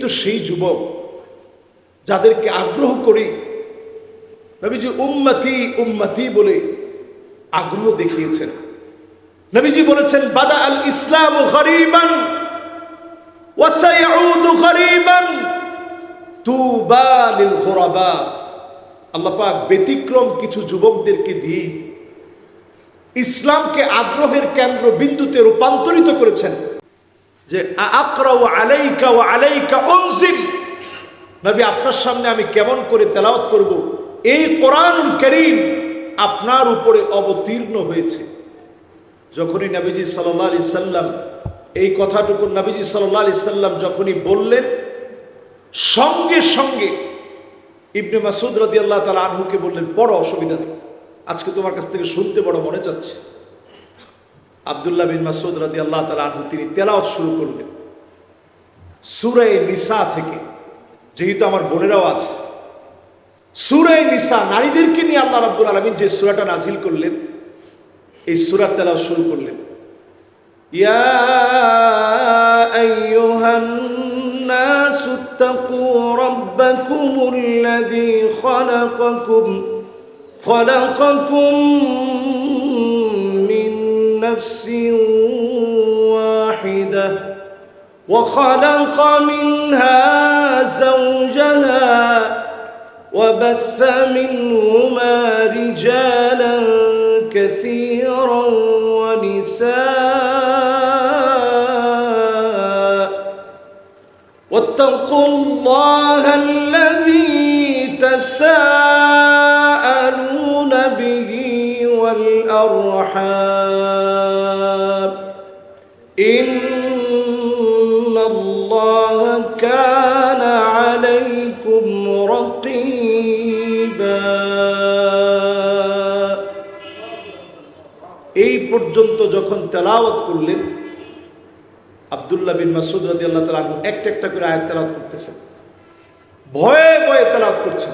তো সেই যুবক যাদেরকে আগ্রহ করি নবীজি উম্মতি উম্মতি বলে আগ্রহ দেখিয়েছেন। নবীজি বলেছেন বাদা আল ইসলাম গরিবান গরিবান ব্যতিক্রম কিছু যুবকদেরকে দিয়ে ইসলামকে আগ্রহের কেন্দ্র বিন্দুতে রূপান্তরিত করেছেন। যে আকরাউ আলাইকা ওয়া আলাইকা উনজিল নবী, আপনার সামনে আমি কেমন করে তেলাওয়াত করব? এই কোরআনুল করিম আপনার উপরে অবতীর্ণ হয়েছে। যখনই নবীজি সাল্লাহ আলি সাল্লাম, এই কথাটুকু নবীজি সাল্লাহ আলি সাল্লাম যখনই বললেন, সঙ্গে সঙ্গে ইবনে মাসুদ রাদি আল্লাহ তালা আনহুকে বললেন বড় অসুবিধা নেই। আজকে তোমার কাছ থেকে শুনতে বড় মনে যাচ্ছে আবদুল্লাহ বিন মাসুদ রাদি আল্লাহ তালা আনহু তিনি তেলাওয়াত শুরু করলেন সুরে নিসা থেকে যেহেতু আমার বোনেরাও আছে সুরে নিসা নারীদেরকে নিয়ে আল্লাহ রাব্বুল আলমিন যে সুরাটা নাজিল করলেন এই সুরার তেলাওয়াত শুরু করলেন ইয়া আইয়ুহান الناس اتقوا ربكم الذي خلقكم خلقكم من نفس واحدة وخلق منها زوجها وبث منهما رجالا كثيرا ونساء. واتقوا الله الذي تساءلون به والأرحام إن الله كان عليكم رقيبا এই পর্যন্ত যখন তেলাওয়াত করলেন আবদুল্লাহ বিন মাসুদ রাদি আল্লাহ তালা একটা একটা করে আয়াত তেলাওয়াত করতেছেন ভয়ে ভয়ে তেলাওয়াত করছেন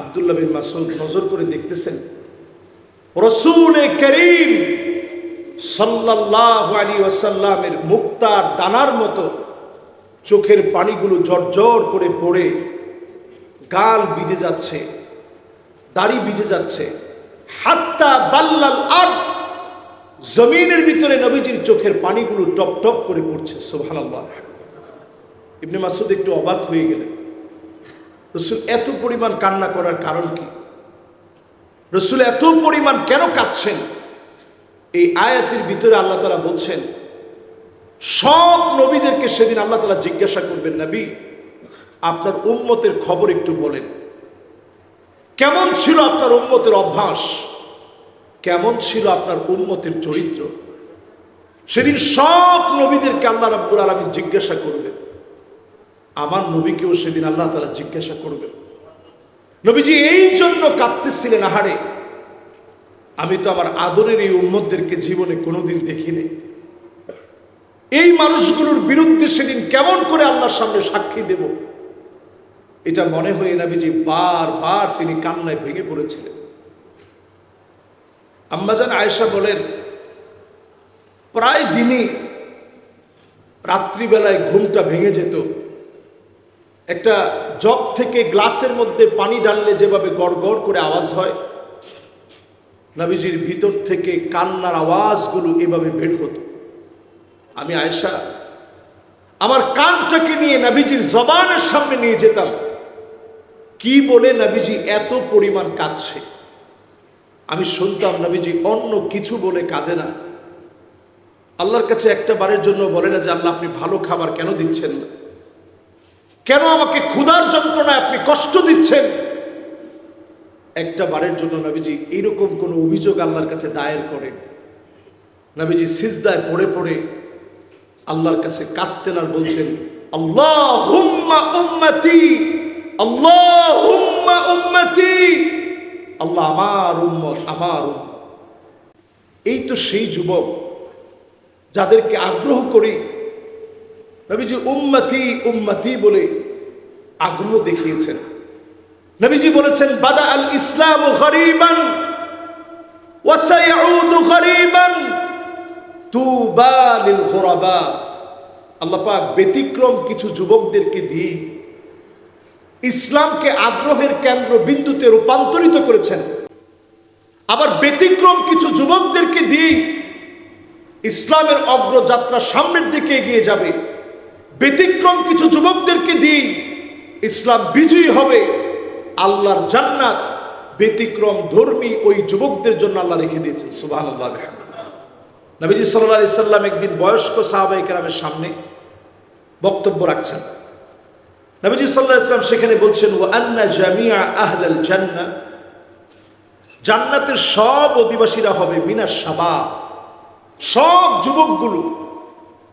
আবদুল্লাহ বিন মাসুদ নজর করে দেখতেছেন। রসুল করিম সাল্লাল্লাহু আলাইহি ওয়াসাল্লামের মুক্তার দানার মতো চোখের পানিগুলো জর্জর করে পড়ে, গাল ভিজে যাচ্ছে, দাড়ি ভিজে যাচ্ছে। হাত্তা বাল্লাল আর জমিনের ভিতরে নবীজির চোখের পানিগুলো টপ টপ করে পড়ছে, সুবহানাল্লাহ। ইবনে মাসুদ একটু অবাক হয়ে গেলেন। রসুল এত পরিমাণ কান্না করার কারণ কি? রসুল এত পরিমাণ কেন কাঁদছেন? এই আয়াতের ভিতরে আল্লাহ তালা বলছেন, সব নবীদেরকে সেদিন আল্লাহ তালা জিজ্ঞাসা করবেন, নবী, আপনার উম্মতের খবর একটু বলেন। কেমন ছিল আপনার উম্মতের অভ্যাস? কেমন ছিল আপনার উম্মতের চরিত্র? সেদিন সব নবীদেরকে আল্লাহ রাব্বুল আলমী জিজ্ঞাসা করবেন। আমার নবীকেও সেদিন আল্লাহ তালা জিজ্ঞাসা করবেন নবীজি এই জন্য কাঁদতেছিলেন, আহারে। আমি তো আমার আদরের এই উম্মতদেরকে জীবনে কোনোদিন দেখিনি। এই মানুষগুলোর বিরুদ্ধে সেদিন কেমন করে আল্লাহর সামনে সাক্ষী দেব? এটা মনে হয়ে নবীজি বারবার তিনি কান্নায় ভেঙে পড়েছিলেন। আম্মাজান আয়েশা বলেন, প্রায় দিনই রাত্রিবেলায় ঘুমটা ভেঙে যেত। একটা জগ থেকে গ্লাসের মধ্যে পানি ডাললে যেভাবে গড় গড় করে আওয়াজ হয়, নবীজির ভিতর থেকে কান্নার আওয়াজগুলো এভাবে বের হতো। আমি আয়সা আমার কানটাকে নিয়ে নবীজির জবানের সামনে নিয়ে যেতাম। কি বলে নবীজি এত পরিমাণ কাঁদছে? আমি শুনতাম নবীজি অন্য কিছু বলে কাঁদে না। আল্লাহর কাছে একটা বারের জন্য বলে না যে, আল্লাহ, আপনি ভালো খাবার কেন দিচ্ছেন না? কেন আমাকে ক্ষুধার যন্ত্রণায় আপনি কষ্ট দিচ্ছেন? একটা বারের জন্য নবীজি এইরকম কোনো অভিযোগ আল্লাহর কাছে দায়ের করেন। নবীজি সিজদায় পড়ে পড়ে আল্লাহর কাছে কাঁদতেন আর বলতেন উম্মতি হুম্মা উম্মতি, আল্লাহ আমার উম্মত আমার উম্মত। এই তো সেই যুবক যাদেরকে আগ্রহ করি নবীজি উম্মতি উম্মতি বলে আগ্রহ দেখিয়েছেন। নবীজি বলেছেন, বাদা আল ইসলাম গরিবান ওয়াসায়াউদু গরিবান, তুবা লিল গুরাবা। আল্লাহ পাক ব্যতিক্রম কিছু যুবকদেরকে দিয়ে ইসলামকে আগ্রহের কেন্দ্র বিন্দুতে রূপান্তরিত করেছেন। আবার ব্যতিক্রম কিছু যুবকদেরকে দিয়ে ইসলামের অগ্রযাত্রা সামনের দিকে এগিয়ে যাবে। ব্যতিক্রম কিছু যুবকদেরকে দিই ইসলাম বিজয়ী হবে। আল্লাহর জান্নাত ব্যতিক্রম ধর্মী ওই যুবকদের জন্য আল্লাহ রেখে দিয়েছেন সুবাহ নবীজি সাল্লাহ সাল্লাম একদিন বয়স্ক সাহাবাই কেরামের সামনে বক্তব্য রাখছেন। নবীজি সাল্লাহ ইসলাম সেখানে বলছেন ও আন্না জামিয়া আহলাল জান্না জান্নাতের সব অধিবাসীরা হবে মিনা সাবা সব যুবকগুলো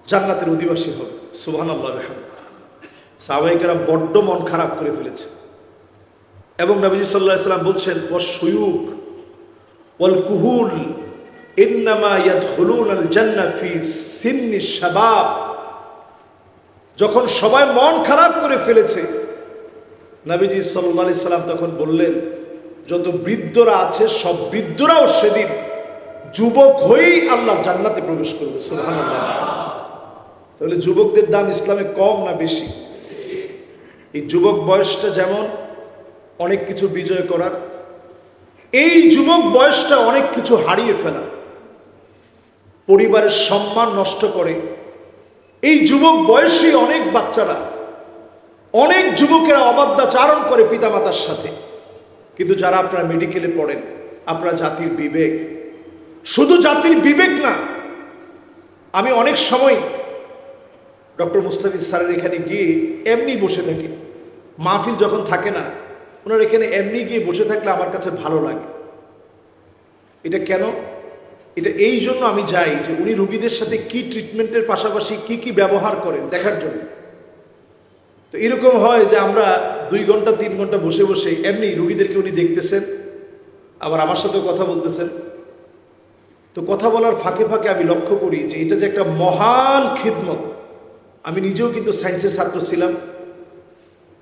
জান্নাতের অধিবাসী হবে। সুবহান আল্লাহ সাহাবাইকেরা বড্ড মন খারাপ করে ফেলেছে। এবং নবীজি সাল্লাহ সাল্লাম বলছেন ও সুয়ুক ওয়াল কুহুল সিন্নি যখন সবাই মন খারাপ করে ফেলেছে, নবীজি আলাইহি সাল্লাম তখন বললেন, যত বৃদ্ধরা আছে, সব বৃদ্ধরাও সেদিন যুবক হয়েই আল্লাহ জান্নাতে প্রবেশ করবে। সুবহানাল্লাহ। তাহলে যুবকদের দাম ইসলামে কম না বেশি? এই যুবক বয়সটা যেমন অনেক কিছু বিজয় করার, এই যুবক বয়সটা অনেক কিছু হারিয়ে ফেলা পরিবারের সম্মান নষ্ট করে, এই যুবক বয়সী অনেক বাচ্চারা, অনেক যুবকেরা অবাধ্যাচারণ করে পিতামাতার সাথে। কিন্তু যারা আপনারা মেডিকেলে পড়েন, আপনারা জাতির বিবেক। শুধু জাতির বিবেক না, আমি অনেক সময় ডক্টর মুস্তাফিজ স্যারের এখানে গিয়ে এমনি বসে থাকি। মাহফিল যখন থাকে না, ওনার এখানে এমনি গিয়ে বসে থাকলে আমার কাছে ভালো লাগে। এটা কেন? এটা এই জন্য আমি যাই যে উনি রুগীদের সাথে কি ট্রিটমেন্টের পাশাপাশি কি কি ব্যবহার করেন দেখার জন্য। তো এরকম হয় যে আমরা দুই ঘণ্টা, তিন ঘণ্টা বসে বসে এমনি রুগীদেরকে উনি দেখতেছেন, আবার আমার সাথেও কথা বলতেছেন। তো কথা বলার ফাঁকে ফাঁকে আমি লক্ষ্য করি যে এটা যে একটা মহান খিদমত। আমি নিজেও কিন্তু সায়েন্সের ছাত্র ছিলাম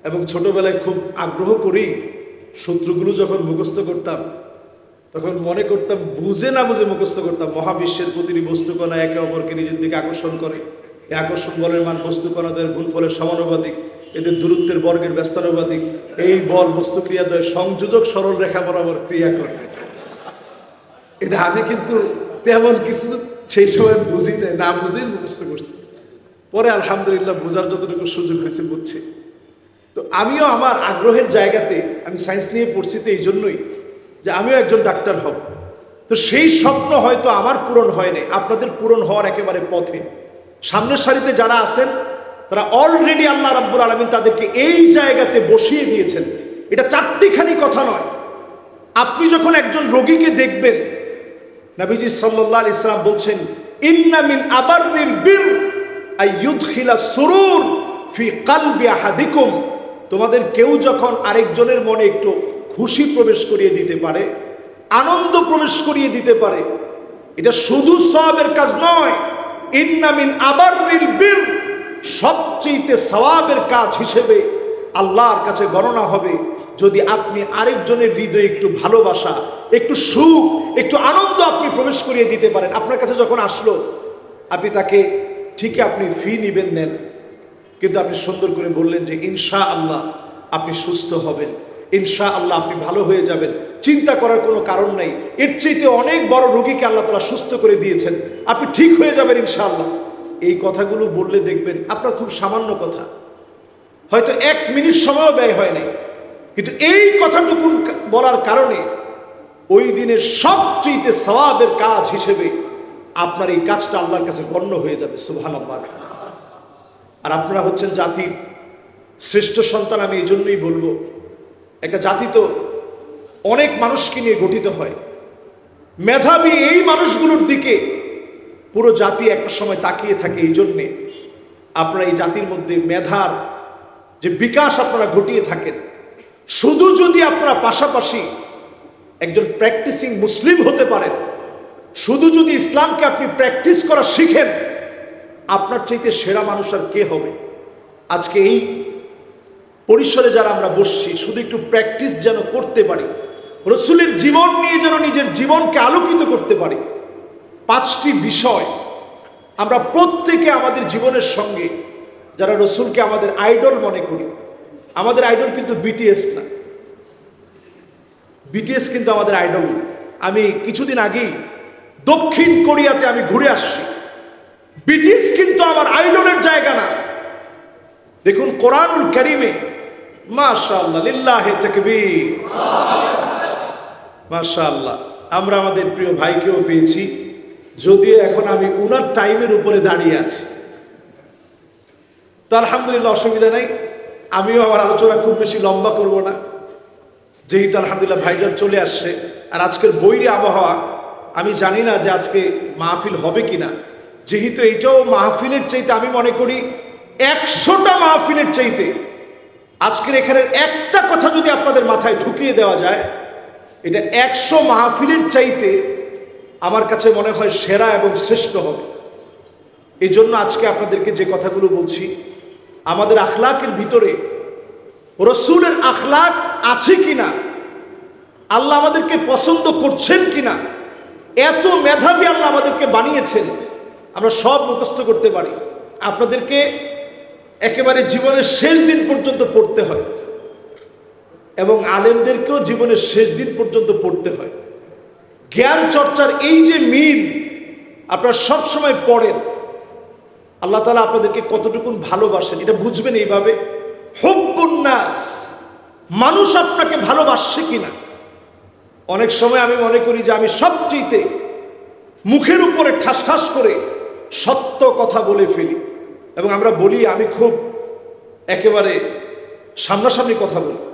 এবং ছোটবেলায় খুব আগ্রহ করেই সূত্রগুলো যখন মুখস্থ করতাম, তখন মনে করতাম বুঝে না বুঝে মুখস্থ করতাম, মহাবিশ্বের প্রতিটি বস্তুকণা একে অপরকে নিজের দিকে আকর্ষণ করে। এই আকর্ষণ বলের মান বস্তুকণাদের গুণফলের সমানুপাতিক, এদের দূরত্বের বর্গের ব্যস্তানুপাতিক, এই বল বস্তু ক্রিয়াদ্বয় সংযোজক সরল রেখা বরাবর ক্রিয়া করে। এটা আমি কিন্তু তেমন কিছু সেই সময় বুঝি না বুঝেই মুখস্থ করছি। পরে আলহামদুলিল্লাহ বোঝার যতটুকু সুযোগ হয়েছে বুঝছি। তো আমিও আমার আগ্রহের জায়গাতে আমি সায়েন্স নিয়ে পড়ছি তো এই জন্যই যে আমিও একজন ডাক্তার হব। তো সেই স্বপ্ন হয়তো আমার পূরণ হয়নি আপনাদের পূরণ হওয়ার একেবারে পথে। সামনের সারিতে যারা আছেন, তারা অলরেডি আল্লাহ রাব্বুল আলমিন তাদেরকে এই জায়গাতে বসিয়ে দিয়েছেন। এটা চারটিখানি কথা নয়। আপনি যখন একজন রোগীকে দেখবেন, নাবিজি সাল্লাহ ইসলাম বলছেন, ইন্না মিন আবাররিল বীর ফি তোমাদের কেউ যখন আরেকজনের মনে একটু খুশি প্রবেশ করিয়ে দিতে পারে, আনন্দ প্রবেশ করিয়ে দিতে পারে, এটা শুধু সওয়াবের কাজ নয় ইন্নামিন আবার বীর সবচেয়ে সওয়াবের কাজ হিসেবে আল্লাহর কাছে গণনা হবে, যদি আপনি আরেকজনের হৃদয়ে একটু ভালোবাসা, একটু সুখ, একটু আনন্দ আপনি প্রবেশ করিয়ে দিতে পারেন। আপনার কাছে যখন আসলো, আপনি তাকে ঠিকই আপনি ফি নিবেন নেন, কিন্তু আপনি সুন্দর করে বললেন যে ইনশা আল্লাহ আপনি সুস্থ হবেন ইনশা আল্লাহ আপনি ভালো হয়ে যাবেন। চিন্তা করার কোনো কারণ নাই। এর চাইতে অনেক বড় রোগীকে আল্লাহ তারা সুস্থ করে দিয়েছেন। আপনি ঠিক হয়ে যাবেন ইনশাআল্লাহ। এই কথাগুলো বললে দেখবেন আপনার খুব সামান্য কথা। হয়তো এক মিনিট সময়ও ব্যয় হয় নাই। কিন্তু এই কথাটুকু বলার কারণে ওই দিনের সবচেয়ে সওয়াবের কাজ হিসেবে আপনার এই কাজটা আল্লাহর কাছে গণ্য হয়ে যাবে সুবহান আর আপনারা হচ্ছেন জাতির শ্রেষ্ঠ সন্তান, আমি এই জন্যই বলব, একটা জাতি তো অনেক মানুষকে নিয়ে গঠিত হয়। মেধাবী এই মানুষগুলোর দিকে পুরো জাতি একটা সময় তাকিয়ে থাকে, এই জন্যে আপনারা এই জাতির মধ্যে মেধার যে বিকাশ আপনারা ঘটিয়ে থাকেন, শুধু যদি আপনারা পাশাপাশি একজন প্র্যাকটিসিং মুসলিম হতে পারেন শুধু যদি ইসলামকে আপনি প্র্যাকটিস করা শিখেন, আপনার চাইতে সেরা মানুষ আর কে হবে? আজকে এই পরিসরে যারা আমরা বসছি, শুধু একটু প্র্যাকটিস যেন করতে পারি, রসুলের জীবন নিয়ে যেন নিজের জীবনকে আলোকিত করতে পারি, পাঁচটি বিষয় আমরা প্রত্যেকে আমাদের জীবনের সঙ্গে, যারা রসুলকে আমাদের আইডল মনে করি, আমাদের আইডল কিন্তু বিটিএস না। বিটিএস কিন্তু আমাদের আইডল আমি কিছুদিন আগেই দক্ষিণ কোরিয়াতে আমি ঘুরে আসছি। ব্রিটিশ কিন্তু আমার আইডলের জায়গা না। দেখুন, কোরআনুল করিমে মাশাআল্লাহ, লিল্লাহে তাকবীর। মাশাআল্লাহ, আমরা আমাদের প্রিয় ভাইকেও পেয়েছি। যদিও এখন আমি উনার টাইমের উপরে দাঁড়িয়ে আছি। তো আলহামদুলিল্লাহ অসুবিধা নেই। আমিও আমার আলোচনা খুব বেশি লম্বা করব না। যেহেতু আলহামদুলিল্লাহ ভাইজান চলে আসছে। আর আজকের বৈরী আবহাওয়া আমি জানি না যে আজকে মাহফিল হবে কিনা। যেহেতু এইটাও মাহফিলের চাইতে আমি মনে করি একশোটা মাহফিলের চাইতে আজকের এখানে একটা কথা যদি আপনাদের মাথায় ঢুকিয়ে দেওয়া যায়, এটা একশো মাহফিলের চাইতে আমার কাছে মনে হয় সেরা এবং শ্রেষ্ঠ হবে। এই জন্য আজকে আপনাদেরকে যে কথাগুলো বলছি, আমাদের আখলাকের ভিতরে রসুলের আখলাক আছে কিনা, আল্লাহ আমাদেরকে পছন্দ করছেন কিনা এত মেধাবী আল্লাহ আমাদেরকে বানিয়েছেন, আমরা সব মুখস্থ করতে পারি। আপনাদেরকে একেবারে জীবনের শেষ দিন পর্যন্ত পড়তে হয় এবং আলেমদেরকেও জীবনের শেষ দিন পর্যন্ত পড়তে হয়। জ্ঞান চর্চার এই যে মিল আপনারা সব সময় পড়েন, আল্লাহ তালা আপনাদেরকে কতটুকুন ভালোবাসেন, এটা বুঝবেন এইভাবে। হব্বুন্নাস মানুষ আপনাকে ভালোবাসছে কিনা? অনেক সময় আমি মনে করি যে আমি সবচেয়েতে মুখের উপরে ঠাস ঠাস করে সত্য কথা বলে ফেলি। এবং আমরা বলি, আমি খুব একেবারে সামনাসামনি কথা বলি।